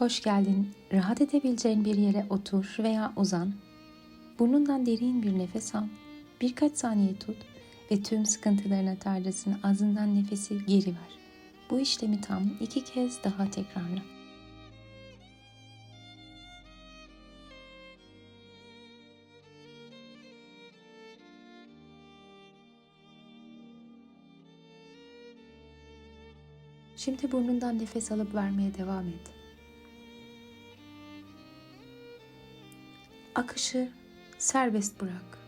Hoş geldin. Rahat edebileceğin bir yere otur veya uzan. Burnundan derin bir nefes al. Birkaç saniye tut ve tüm sıkıntılarına tarlasın ağzından nefesi geri ver. Bu işlemi tam iki kez daha tekrarla. Şimdi burnundan nefes alıp vermeye devam et. Akışı serbest bırak.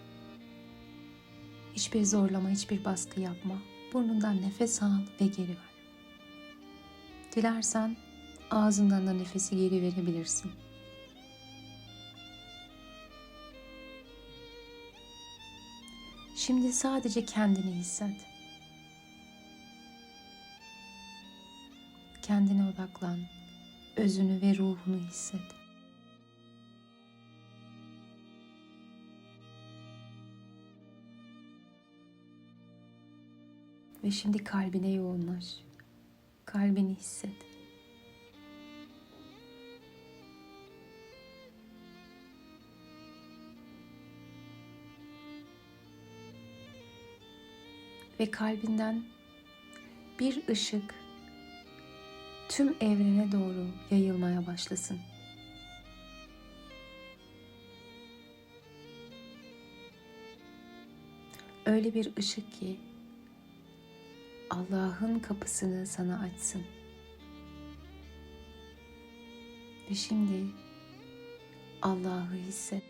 Hiçbir zorlama, hiçbir baskı yapma. Burnundan nefes al ve geri ver. Dilersen ağzından da nefesi geri verebilirsin. Şimdi sadece kendini hisset. Kendine odaklan. Özünü ve ruhunu hisset. Ve şimdi kalbine yoğunlaş. Kalbini hisset. Ve kalbinden bir ışık tüm evrene doğru yayılmaya başlasın. Öyle bir ışık ki Allah'ın kapısını sana açsın. Ve şimdi Allah'ı hisset.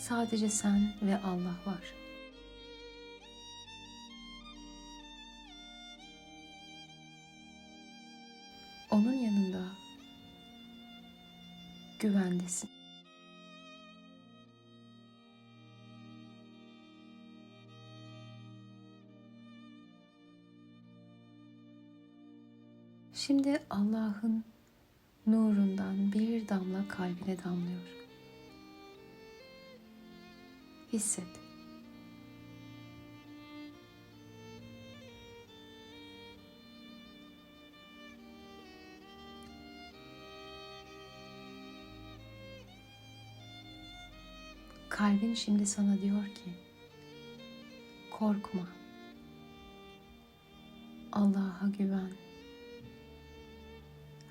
Sadece sen ve Allah var. Onun yanında güvendesin. Şimdi Allah'ın nurundan bir damla kalbine damlıyor. Hisset. Kalbin şimdi sana diyor ki korkma. Allah'a güven.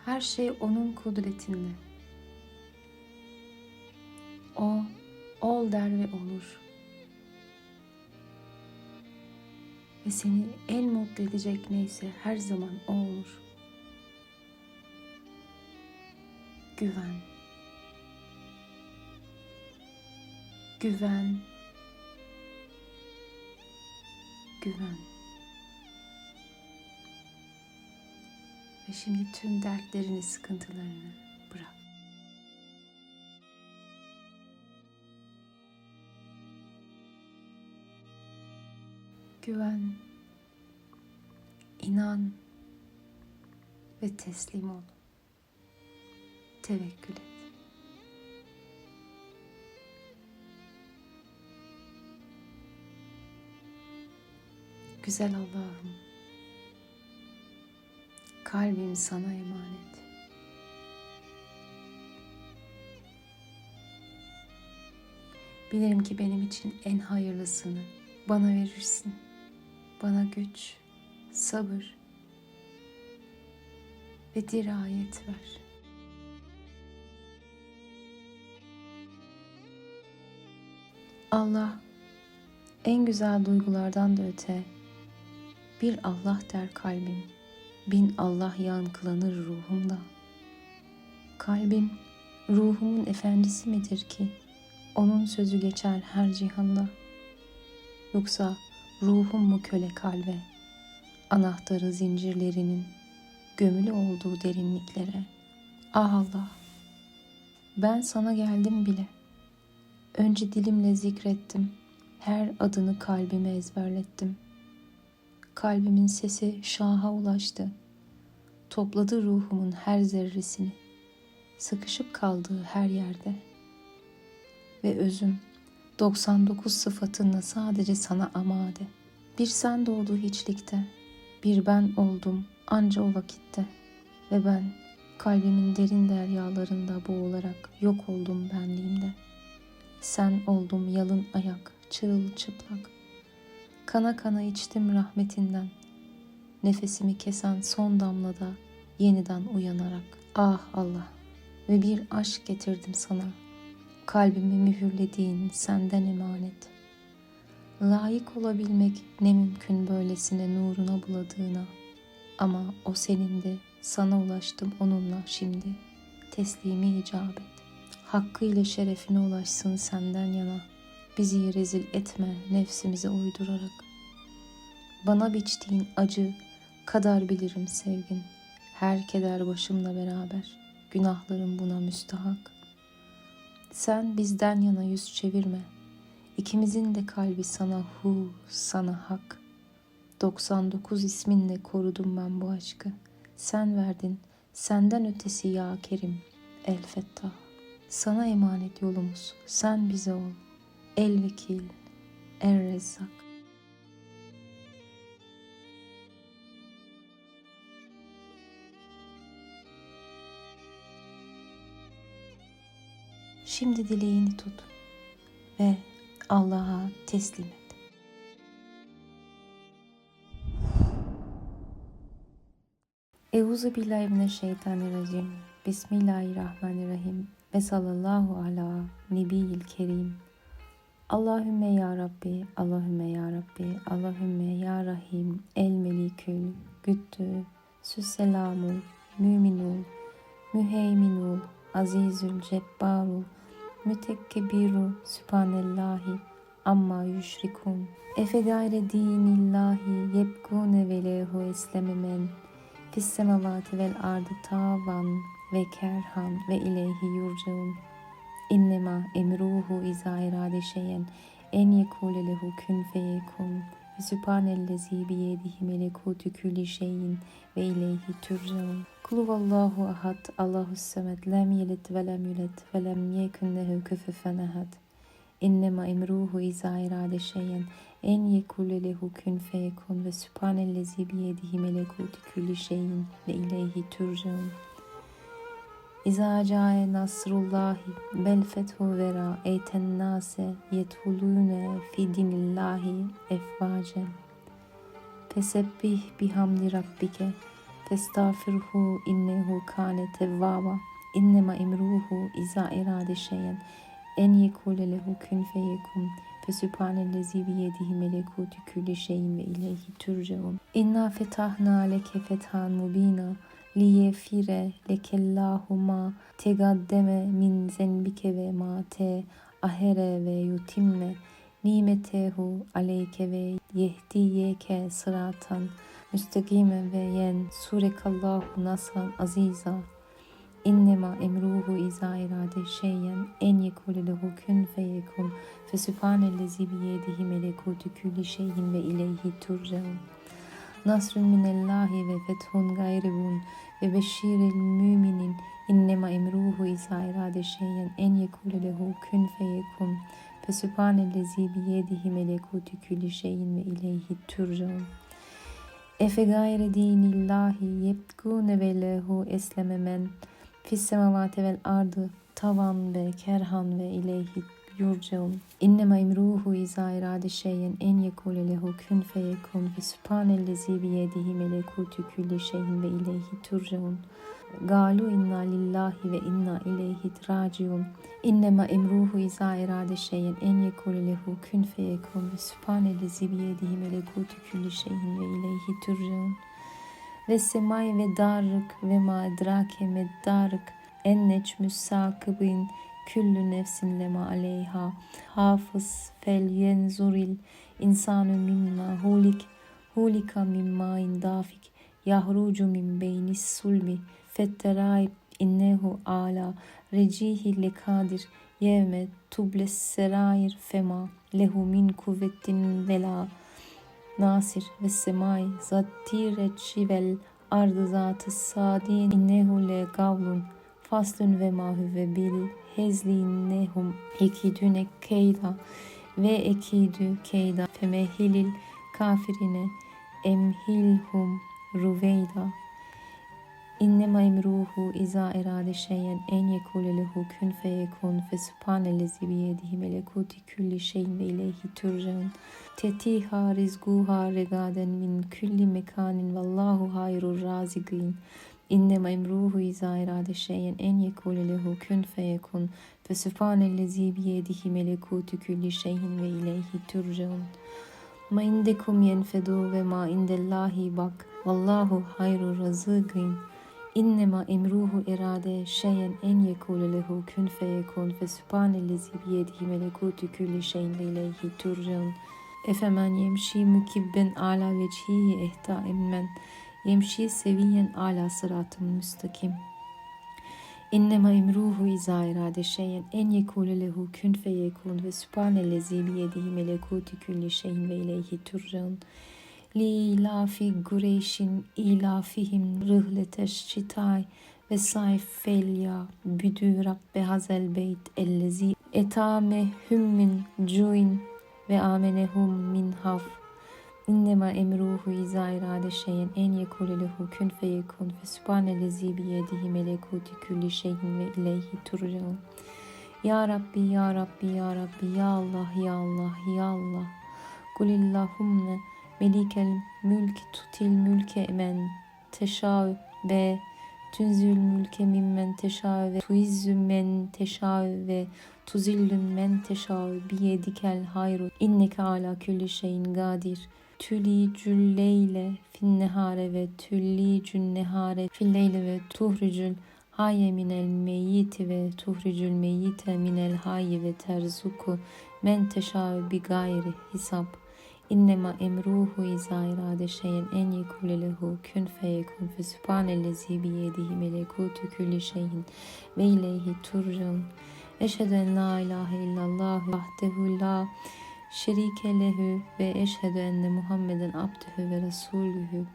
Her şey onun kudretinde. O ol der ve olur. Ve seni en mutlu edecek neyse her zaman o olur. Güven. Güven. Güven. Ve şimdi tüm dertlerini, sıkıntılarını bırak. Güven. inan ve teslim ol. Tevekkül et. Güzel Allah'ım, kalbim sana emanet. Bilirim ki benim için en hayırlısını bana verirsin. Bana güç, sabır ve dirayet ver. Allah en güzel duygulardan da öte bir Allah der kalbim, bin Allah yankılanır ruhumda. Kalbim ruhumun efendisi midir ki onun sözü geçer her cihanda? Yoksa ruhum mu köle kalbe, anahtarı zincirlerinin gömülü olduğu derinliklere? Ah Allah, ben sana geldim bile. Önce dilimle zikrettim, her adını kalbime ezberlettim.'' Kalbimin sesi şaha ulaştı. Topladı ruhumun her zerresini. Sıkışıp kaldığı her yerde ve özüm 99 sıfatınla sadece sana amade. Bir sen doğdu hiçlikte, bir ben oldum anca o vakitte ve ben kalbimin derin deryalarında boğularak yok oldum benliğimde. Sen oldum yalın ayak, çırılçıplak. Kana kana içtim rahmetinden. Nefesimi kesen son damlada yeniden uyanarak. Ah Allah ve bir aşk getirdim sana. Kalbimi mühürlediğin senden emanet. Layık olabilmek ne mümkün böylesine nuruna buladığına. Ama o senindi, sana ulaştım onunla şimdi. Teslimi icap et. Hakkıyla şerefine ulaşsın senden yana. Bizi rezil etme nefsimize uydurarak. Bana biçtiğin acı kadar bilirim sevgin. Her keder başımla beraber. Günahlarım buna müstahak. Sen bizden yana yüz çevirme. İkimizin de kalbi sana hu, sana hak. 99 isminle korudum ben bu aşkı. Sen verdin, senden ötesi ya Kerim, El Fettah. Sana emanet yolumuz, sen bize ol. El Vekil, Er Rezzak. Şimdi dileğini tut ve Allah'a teslim et. Euzu billahi mineşşeytanirracim. Bismillahirrahmanirrahim. Ve sallallahu ala nebiyil kerim. Allahümme ya Rabbi, Allahümme ya Rabbi, Allahümme ya Rahim, el melikül, güttü, süsselamul, müminul, müheyminul, azizül cebbarul, mütekkebiru, sübhanellahi, amma yüşrikun. Efe gayre dinillahi yebgune ve lehu eslememen. Fis semavati vel ardı tavan ve kerhan ve ileyhi yurcaun. İnnema emruhu iza irade şeyen en yekule lehu kün feyekun. Ve sübhanellezi biyedihi melekutu külli şeyin ve ileyhi turcaun. Kulu vallahu ahad, Allahu semed, lem yelit ve lem yulet ve lem yekun lehu küfüfen ahad. İnnema emruhu iza irade şeyen en yekule lehu kün feyekun ve sübhanellezi biyedihi melekutu külli şeyin ve ileyhi turcaun. İza cae nasrullahi bel fethu vera eyten nase yethulune fi dinillahi efvacen. Fesebbih bihamdi rabbike festağfirhu innehu kâne tevvaba. İnnema emruhu iza irade şeyen en yekule lehu kün feyekun fe sübhanellezi biyedihi melekutu külli şeyin ve ileyhi turcaun. İnna fetahna leke fethan mubina liyefire lekellahu ma tegaddeme min zenbike ve ma te ahere ve yutimme nimetehu aleyke ve yehdiyeke sıratan müstakime ve yen surekallahu nasran aziza İnnema emruhu iza irade şeyyen en yekule lehu kün feyekun fe sübhanellezi biyedihi melekutu külli şeyin ve ileyhi turcaun. Nasrun minallahi ve fethun gayribun ve beşiril müminin. İnnema emruhu iza irade şeyyen en yekule lehu kün feyekun fe sübhanellezi biyedihi melekutu külli şeyin ve ileyhi turcaun. Efe gayre dinillahi yebgune ve lehu esleme men. Fis vel ardı tavan ve kerhan ve ileyhi yurcaun. İnnema imruhu iza irade şeyen en yekule lehu kün feyekun ve sübhanellezi biyedihi melekutu külli şeyin ve ileyhi turcaun. Galu inna lillahi ve inna ileyhi raciun. İnnema emruhu iza irade şeyen en yekule lehu kün feyekun ve sübhanellezi biyedihi melekutu külli şeyin ve ileyhi turcaun. Ve semay ve darık ve ma edrake meddarık en necmüs sakibin küllü nefsin lema aleyha. Hafız fel yenzuril insanu mimma hulik. Hulika mimma indafik. Yahrucu min beynis sulmi. Fetteraib innehu ala. Recihi lekadir. Yevme tubles serair fema. Lehu min kuvvetin vela. Nasir ve semai zattiret şivel ardı zatı sadin innehu le gavlun faslun ve mahüve bil hezlinehum ekidüne keyda ve ekidü keyda femehilil kafirine emhilhum ruveyda İnnema emruhu iza erade şeyen en yekule lehu kün feyekun fe subhanellezi biyedihi melekuti külli şeyin ve ileyhi turcaun. Tetiha rizguha regaden min külli mekanin vallahu hayrur razigin. İnnema emruhu iza erade şeyen en yekule lehu kün feyekun fe subhanellezi biyedihi melekuti külli şeyin ve ileyhi turcaun. Ma indekum yenfedu ve ma indellahi bak. Vallahu hayrur razigin. İnnema emruhu erade şeyen en yekule lehu kün feyekun fe sübhanellezi biyedihi melekutu külli şeyin ve ileyhi turcaun. Efemen yemşi mükibben ala vecihi ehta emmen yemşi seviyen ala sıratın müstakim. İnnema emruhu iza erade şeyen en yekule lehu kün feyekun ve sübhanellezi biyedihi melekutu külli şeyin ve ileyhi turcaun. Li ilafi Gureyşin ilafihim rıhleteş şitay ve sayf felya büdü rabbe hazel beyt ellezi etame hümmin cuin ve amenehum min haf İnnema emruhu izâ irade şeyin en yekule lehu kün feyekun fe sübhanellezi biyedihi melekuti külli şeyin ve ileyhi turcaun. Ya Rabbi, Ya Rabbi, Ya Rabbi, Ya Allah, Ya Allah, Ya Allah. Kulillahumne Melikel mülk tutil mülke men teşav ve tünzül mülke mimmen teşav ve tuizzü men teşav ve tuzillün men teşav biyedikel hayru inneke ala külli şeyin gadir tüli cülleyle finnehare ve tülli cünnehare filleyle ve tuhricül hayye minel meyyiti ve tuhricül meyyite minel hayye ve terzuku men teşav bi gayri hisab İnnema emruhu izâ irâde şeyen en yekule lehu kün feyekun fe sübhanellezi biyedihi melekutu külli şeyin ve ileyhi turcaun. Eşhedü en la ilahe illallah vahdehu la şerike lehu ve eşhedü enne Muhammeden abdühü ve resulühü.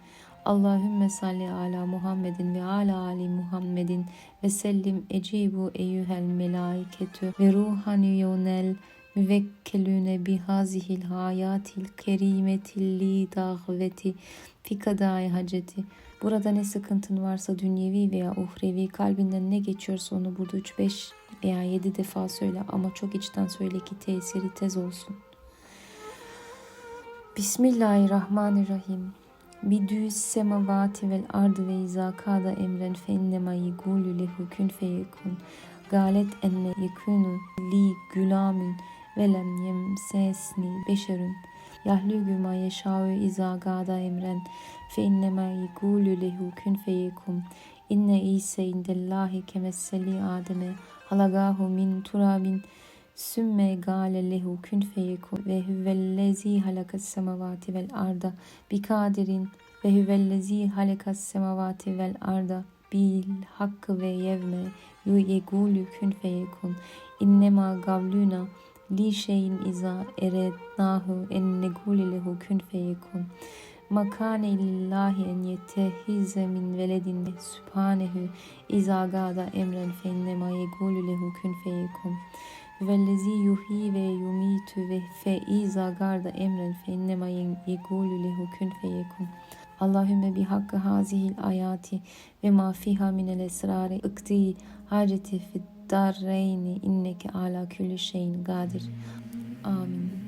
Allahümme salli ala Muhammedin ve ala ali Muhammedin ve sellim ecibu eyyühel melaiketü ve ruhani yonel müvekkelüne bihazihil hayatil kerimetil li dağveti fikadai haceti. Burada ne sıkıntın varsa dünyevi veya uhrevi kalbinden ne geçiyorsa onu burada 3-5 veya 7 defa söyle ama çok içten söyle ki tesiri tez olsun. Bismillahirrahmanirrahim. Bidüs semavati vel ardı ve izakada emren fe innema yigulü lehu kün feyekun. Galet enne yekunu li gülamün velem yemsesni beşerun yahlûgü ma yeşâ'u izâ emren fe innemâ yegûlü lehu kün feyekum inne İse indellâhi kemesseli Adem'e halagâhu min turabin sümme gâle lehu kün feyekum ve hüvellezî halakas semavati vel arda bi kadirin ve hüvellezî halakas semavati vel arda bil hakkı ve yevme yu yegûlü kün feyekun innema gavluna li şeyin iza erednahu en neguli lehu kün feyekun. Makane lillahi en yetehize min veledin sübhanehu iza gada emren fe innema yegulu lehu kün feyekun. Vellezi yuhi ve yumitu ve fe iza garda emren fe innema yegulu lehu kün feyekun. Allahümme bi hakkı hazihil ayati ve ma fiha minel esrari ikti haceti fid darreyni inneke ala külli şeyin gadir. Amin.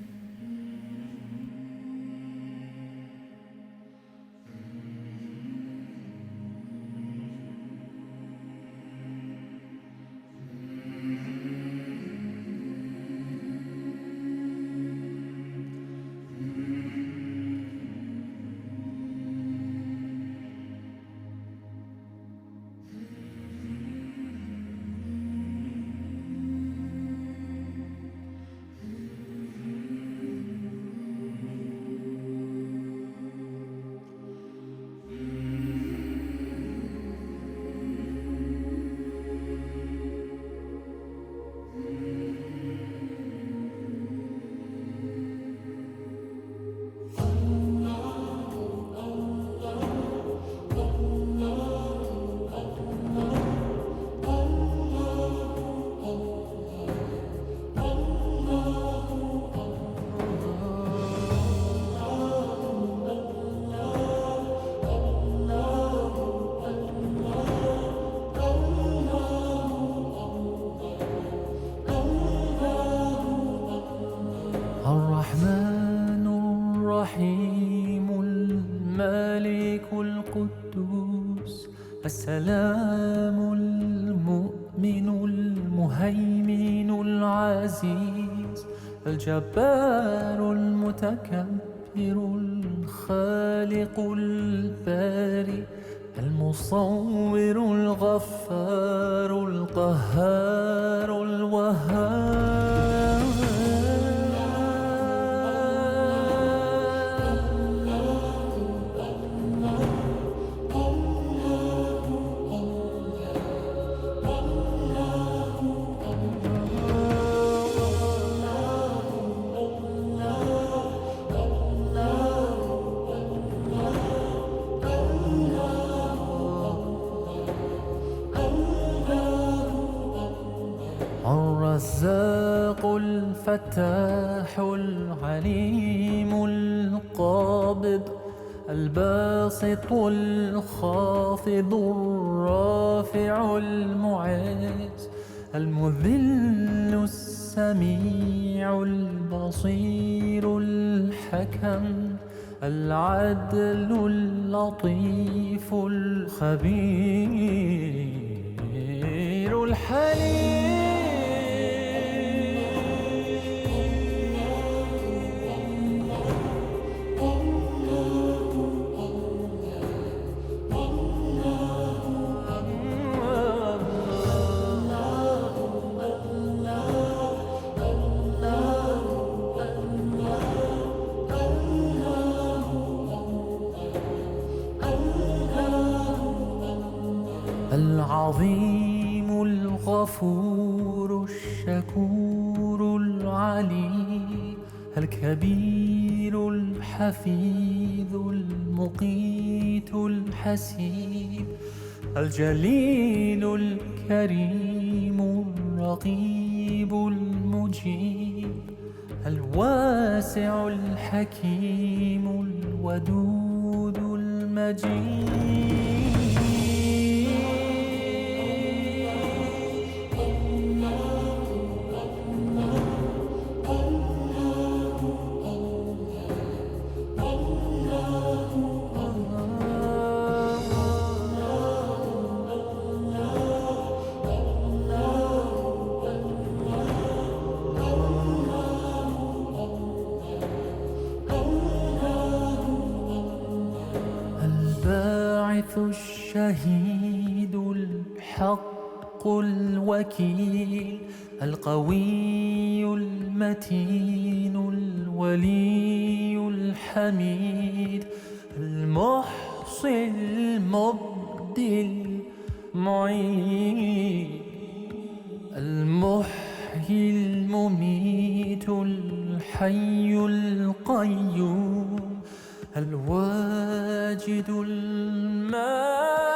العزيز الجبار المتكبر الخالق البارئ المصور الغفار القهار الوهاب. الرزاق الفتاح العليم القابض الباسط الخافض الرافع المعز المذل السميع البصير الحكم العدل اللطيف الخبير الحليم العظيم الغفور الشكور العلي الكبير الحفيظ المقيت الحسيب الجليل الكريم الرقيب المجيب الواسع الحكيم الودود المجيد الحميد. المحصي المبدي المعيد المحيي المميت الحي القيوم. الواجد الماجد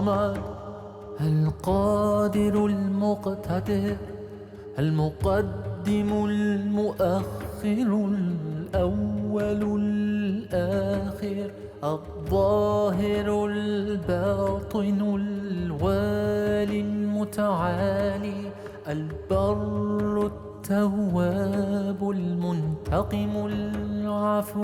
الصمد القادر المقتدر المقدم المؤخر الأول الآخر الظاهر الباطن الوالي المتعالي البر التواب المنتقم العفو.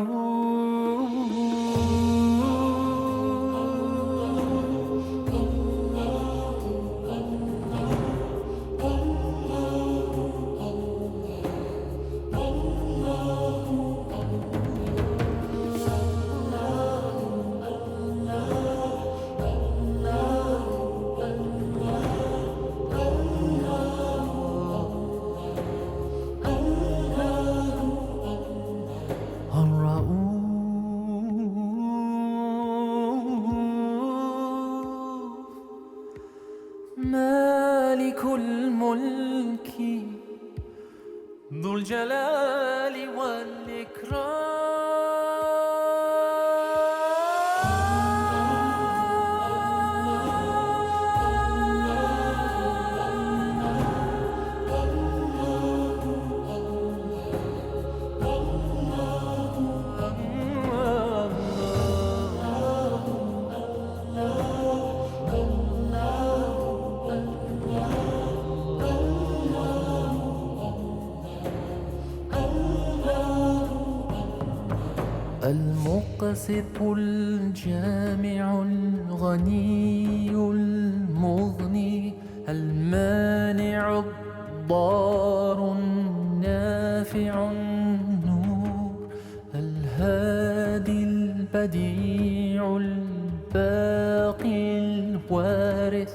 المقسط الجامع الغني المغني المانع الضار النافع النور الهادي البديع الباقي الوارث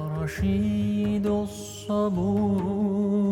رشيد الصبور